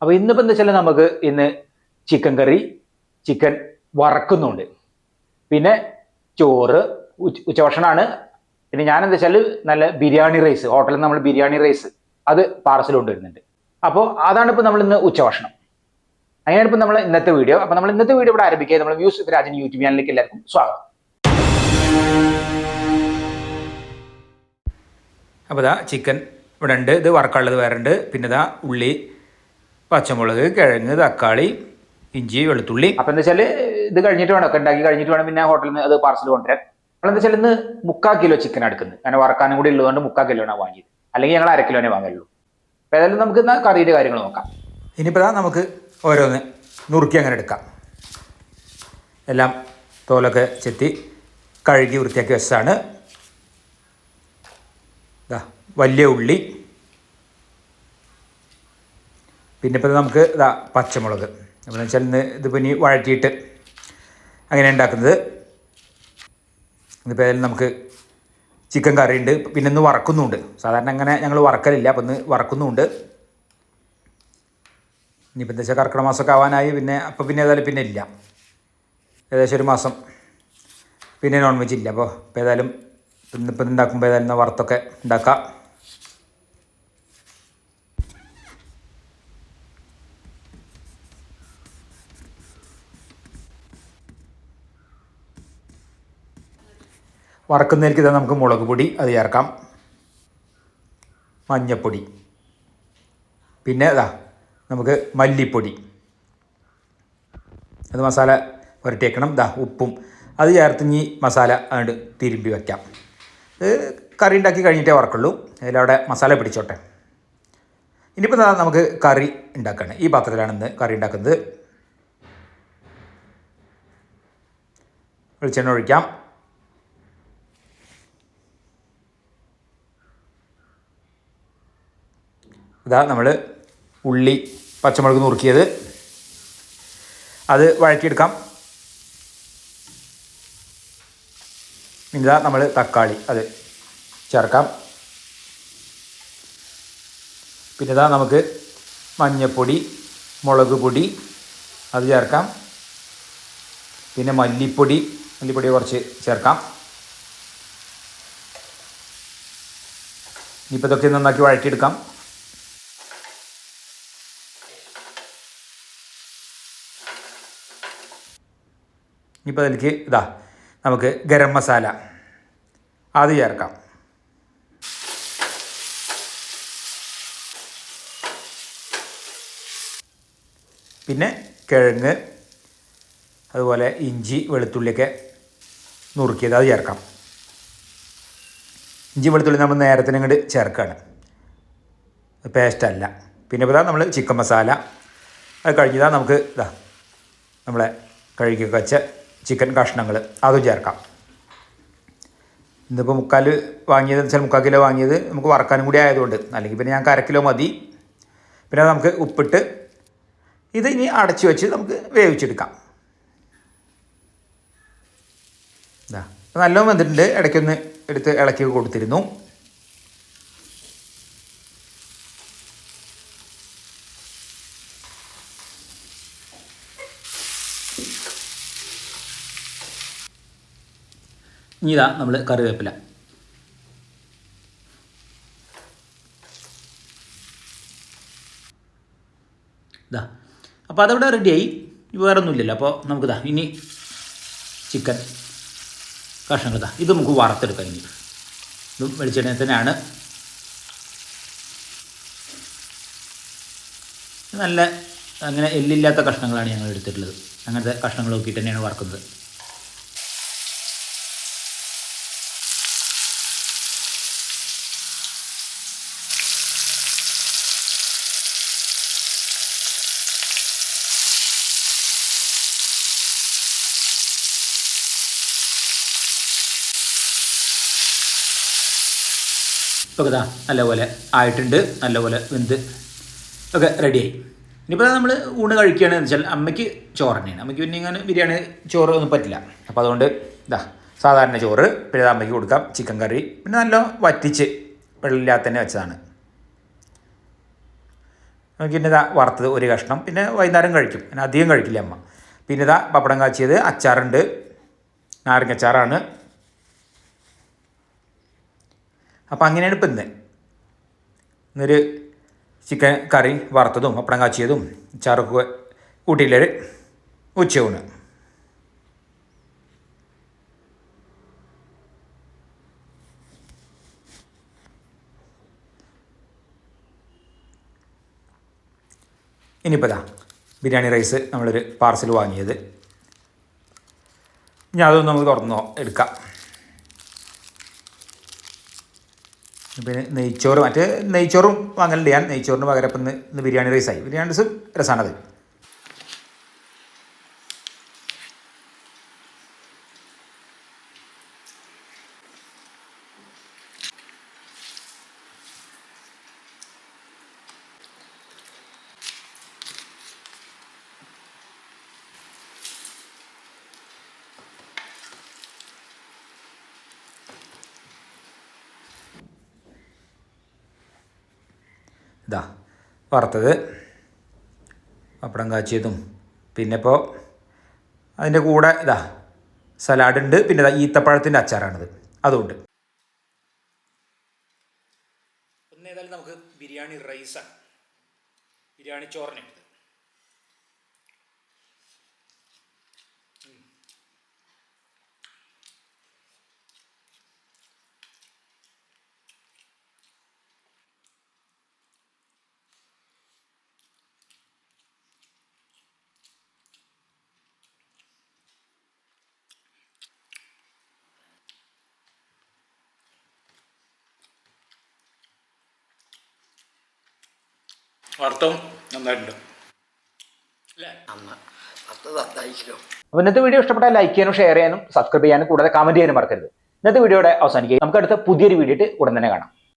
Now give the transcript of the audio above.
അപ്പോൾ ഇന്നിപ്പോൾ എന്താ വെച്ചാൽ നമുക്ക് ഇന്ന് ചിക്കൻ കറി ചിക്കൻ വറക്കുന്നുണ്ട്. പിന്നെ ചോറ് ഉച്ച ഉച്ചഭക്ഷണമാണ് പിന്നെ ഞാൻ എന്താ വെച്ചാൽ നല്ല ബിരിയാണി റൈസ് ഹോട്ടലിൽ നമ്മൾ ബിരിയാണി റൈസ് അത് പാർസൽ കൊണ്ടുവരുന്നുണ്ട്. അപ്പോൾ അതാണ് ഇപ്പോൾ നമ്മൾ ഇന്ന് ഉച്ചഭക്ഷണം. അങ്ങനെയാണ് ഇപ്പോൾ നമ്മൾ ഇന്നത്തെ വീഡിയോ അപ്പോൾ നമ്മൾ ഇന്നത്തെ വീഡിയോ ഇവിടെ ആരംഭിക്കുക. നമ്മൾ വ്യൂസ് രാജൻ യൂട്യൂബ് ചാനലിലേക്ക് എല്ലാവർക്കും സ്വാഗതം. അപ്പോൾ ഇതാ ചിക്കൻ ഇവിടെ ഉണ്ട്. ഇത് വറക്കാനുള്ളത് വേറെ ഉണ്ട്. പിന്നെ ഇതാ ഉള്ളി പച്ചമുളക് കിഴങ്ങ് തക്കാളി ഇഞ്ചി വെളുത്തുള്ളി. അപ്പൊ എന്താ വെച്ചാൽ ഇത് കഴിഞ്ഞിട്ട് വേണം ഒക്കെ ഉണ്ടാക്കി. കഴിഞ്ഞിട്ട് വേണം പിന്നെ ഹോട്ടലിൽ നിന്ന് അത് പാർസൽ കൊണ്ടുവരാൻ. അപ്പോൾ എന്താ വെച്ചാൽ ഇന്ന് മുക്കാൽ കിലോ ചിക്കൻ എടുക്കുന്നത് അങ്ങനെ വറക്കാനും കൂടി ഉള്ളതുകൊണ്ട് മുക്കാൽ ആണ് വാങ്ങിയത്. അല്ലെങ്കിൽ ഞങ്ങൾ അര കിലോനെ വാങ്ങലുള്ളൂ. അപ്പൊ ഏതായാലും നമുക്ക് ഇന്ന് കറിയുടെ കാര്യങ്ങൾ നോക്കാം. ഇനിയിപ്പോൾ നമുക്ക് ഓരോന്ന് നുറുക്കി അങ്ങനെ എടുക്കാം. എല്ലാം തോലൊക്കെ ചെത്തി കഴുകി വൃത്തിയാക്കി വെച്ചാണ് വലിയ ഉള്ളി. പിന്നെ ഇപ്പോൾ നമുക്ക് ഇതാ പച്ചമുളക്. അപ്പോൾ വെച്ചാൽ ഇന്ന് ഇതിപ്പോൾ ഇനി വഴറ്റിയിട്ട് അങ്ങനെ ഉണ്ടാക്കുന്നത്. ഇതിപ്പോൾ ഏതായാലും നമുക്ക് ചിക്കൻ കറി ഉണ്ട് പിന്നെ ഇന്ന് വറക്കുന്നുണ്ട്. സാധാരണ അങ്ങനെ ഞങ്ങൾ വറക്കലില്ല. അപ്പം ഇന്ന് വറക്കുന്നുണ്ട്. ഇനിയിപ്പോൾ എന്താ വെച്ചാൽ കർക്കിടക മാസമൊക്കെ ആവാനായി. പിന്നെ അപ്പോൾ പിന്നെ ഏതായാലും പിന്നെ ഇല്ല. ഏകദേശം ഒരു മാസം പിന്നെ നോൺ വെജ് ഇല്ല. അപ്പോൾ ഇപ്പോൾ ഏതായാലും ഇന്നിപ്പോൾ ഉണ്ടാക്കുമ്പോൾ ഏതായാലും വറുത്തൊക്കെ ഉണ്ടാക്കാം. വറക്കുന്നതിലേക്ക് തന്നെ നമുക്ക് മുളക് പൊടി അത് ചേർക്കാം. മഞ്ഞപ്പൊടി. പിന്നെ ഇതാ നമുക്ക് മല്ലിപ്പൊടി. അത് മസാല പുരട്ടിയേക്കണം ഇതാ ഉപ്പും. അത് ചേർത്ത് ഇനി മസാല അങ്ങോട്ട് തിരുമ്പി വയ്ക്കാം ഇത് കറി ഉണ്ടാക്കി കഴിഞ്ഞിട്ടേ വറക്കുള്ളൂ. അതിലവിടെ മസാല പിടിച്ചോട്ടെ. ഇനിയിപ്പോൾ ദാ നമുക്ക് കറി ഉണ്ടാക്കുകയാണ് ഈ പാത്രത്തിലാണ് ഇന്ന് കറി ഉണ്ടാക്കുന്നത്. വെളിച്ചെണ്ണ ഒഴിക്കാം. ഇതാ നമ്മൾ ഉള്ളി പച്ചമുളക് നുറുക്കിയത്. അത് വഴറ്റിയെടുക്കാം. ഇതാ നമ്മൾ തക്കാളി അത് ചേർക്കാം. പിന്നെ ഇതാ നമുക്ക് മഞ്ഞപ്പൊടി മുളക് പൊടി അത് ചേർക്കാം. പിന്നെ മല്ലിപ്പൊടി മല്ലിപ്പൊടി കുറച്ച് ചേർക്കാം. ഇനിയിപ്പോൾ ഇതൊക്കെ നന്നാക്കി വഴറ്റിയെടുക്കാം. ഇനിയിപ്പോൾ അതിലേക്ക് ഇതാ നമുക്ക് ഗരം മസാല. അത് ചേർക്കാം. പിന്നെ കിഴങ്ങ് അതുപോലെ ഇഞ്ചി വെളുത്തുള്ളിയൊക്കെ നുറുക്കിയത് അത് ചേർക്കാം. ഇഞ്ചി വെളുത്തുള്ളി നമ്മൾ നേരത്തിന് ഇങ്ങോട്ട് ചേർക്കുകയാണ് പേസ്റ്റല്ല പിന്നെ ഇപ്പോൾ നമ്മൾ ചിക്കൻ മസാല അത് കഴിഞ്ഞതാ നമുക്ക് ഇതാ നമ്മളെ കഴുകി വെച്ച ചിക്കൻ കഷ്ണങ്ങൾ അതും ചേർക്കാം. ഇന്നിപ്പോൾ മുക്കാൽ വാങ്ങിയത് വെച്ചാൽ മുക്കാൽ കിലോ വാങ്ങിയത് നമുക്ക് വറക്കാനും കൂടി ആയതുകൊണ്ട്. അല്ലെങ്കിൽ പിന്നെ ഞങ്ങൾക്ക് അര കിലോ മതി. പിന്നെ നമുക്ക് ഉപ്പിട്ട് ഇത് ഇനി അടച്ചു വെച്ച് നമുക്ക് വേവിച്ചെടുക്കാം. ഇതാ നല്ലോണം വന്നിട്ടുണ്ട് ഇടയ്ക്കൊന്ന് എടുത്ത് ഇളക്കി കൊടുത്തിരുന്നു. ഇനി ഇതാ നമ്മൾ കറിവേപ്പില. ഇതാ. അപ്പോൾ അതവിടെ റെഡിയായി വേറെ ഒന്നുമില്ലല്ലോ അപ്പോൾ നമുക്കിതാ ഇനി ചിക്കൻ കഷ്ണങ്ങൾ ഇതാ. ഇത് നമുക്ക് വറുത്തെടുക്കാം ഇനി. ഇതും വെളിച്ചെണ്ണ തന്നെയാണ്. നല്ല അങ്ങനെ എല്ലില്ലാത്ത കഷ്ണങ്ങളാണ് ഞങ്ങൾ എടുത്തിട്ടുള്ളത്. അങ്ങനത്തെ കഷ്ണങ്ങൾ നോക്കിയിട്ട് തന്നെയാണ് വറുക്കുന്നത്. ഇപ്പോൾ ഇതാ നല്ലപോലെ ആയിട്ടുണ്ട് നല്ലപോലെ വെന്ത്. ഒക്കെ റെഡിയായി. ഇനിയിപ്പോൾ നമ്മൾ ഊണ് കഴിക്കുകയാണെന്ന് വെച്ചാൽ അമ്മയ്ക്ക് ചോറ് തന്നെയാണ്. അമ്മയ്ക്ക് പിന്നെ ഇങ്ങനെ ബിരിയാണി ചോറ് ഒന്നും പറ്റില്ല. അപ്പോൾ അതുകൊണ്ട് ഇതാ സാധാരണ ചോറ് പിന്നെ അമ്മയ്ക്ക് കൊടുക്കാം. ചിക്കൻ കറി പിന്നെ നല്ല വറ്റിച്ച് വെള്ളമില്ലാത്ത തന്നെ വെച്ചതാണ്. പിന്നെ ഇതാ വറുത്തത് ഒരു കഷ്ണം. പിന്നെ വൈകുന്നേരം കഴിക്കും. പിന്നെ അധികം കഴിക്കില്ല അമ്മ. പിന്നെ ഇതാ പപ്പടം കാച്ചിയത് അച്ചാറുണ്ട്. നാരങ്ങച്ചാറാണ് അപ്പോൾ അങ്ങനെയാണ് ഇപ്പം ഇന്ന്. ഇന്നൊരു ചിക്കൻ കറി വറുത്തതും അപ്പുറം കാച്ചിയതും ചാറൊക്കെ കൂട്ടിയില്ലൊരു ഉച്ചയൂണ്. ഇനിയിപ്പോൾ ബിരിയാണി റൈസ് നമ്മളൊരു പാർസൽ വാങ്ങിയത്. ഇനി അതൊന്നും നമുക്ക് തുറന്നോ എടുക്കാം. പിന്നെ നെയ്ച്ചോറ് മറ്റേ നെയ്ച്ചോറും വാങ്ങലുണ്ട് ഞാൻ നെയ്ച്ചോറിന് പകരം ഇപ്പം ഇന്ന് ബിരിയാണി റൈസായി ബിരിയാണി റൈസ് രസമാണത് ഇതാ വറുത്തത്. പപ്പടം കാച്ചിയതും. പിന്നെ ഇപ്പോൾ അതിന്റെ കൂടെ ഇതാ സലാഡ് ഉണ്ട്. പിന്നെ ഇതാ ഈത്തപ്പഴത്തിന്റെ അച്ചാറാണിത്. അതുകൊണ്ട് ഒന്ന് ഏതായാലും നമുക്ക് ബിരിയാണി റൈസാണ്. ബിരിയാണി ചോറിനുണ്ട് നന്നായിട്ടുണ്ട്. അല്ലേ? അപ്പോൾ ഇന്നത്തെ വീഡിയോ ഇഷ്ടപ്പെട്ടാൽ ലൈക്ക് ചെയ്യാനും ഷെയർ ചെയ്യാനും സബ്സ്ക്രൈബ് ചെയ്യാനും കൂടാതെ കമന്റ് ചെയ്യാനും മറക്കരുത്. ഇന്നത്തെ വീഡിയോയുടെ അവസാനിക്കുക നമുക്ക് അടുത്ത പുതിയൊരു വീഡിയോ ഉടൻ തന്നെ കാണാം.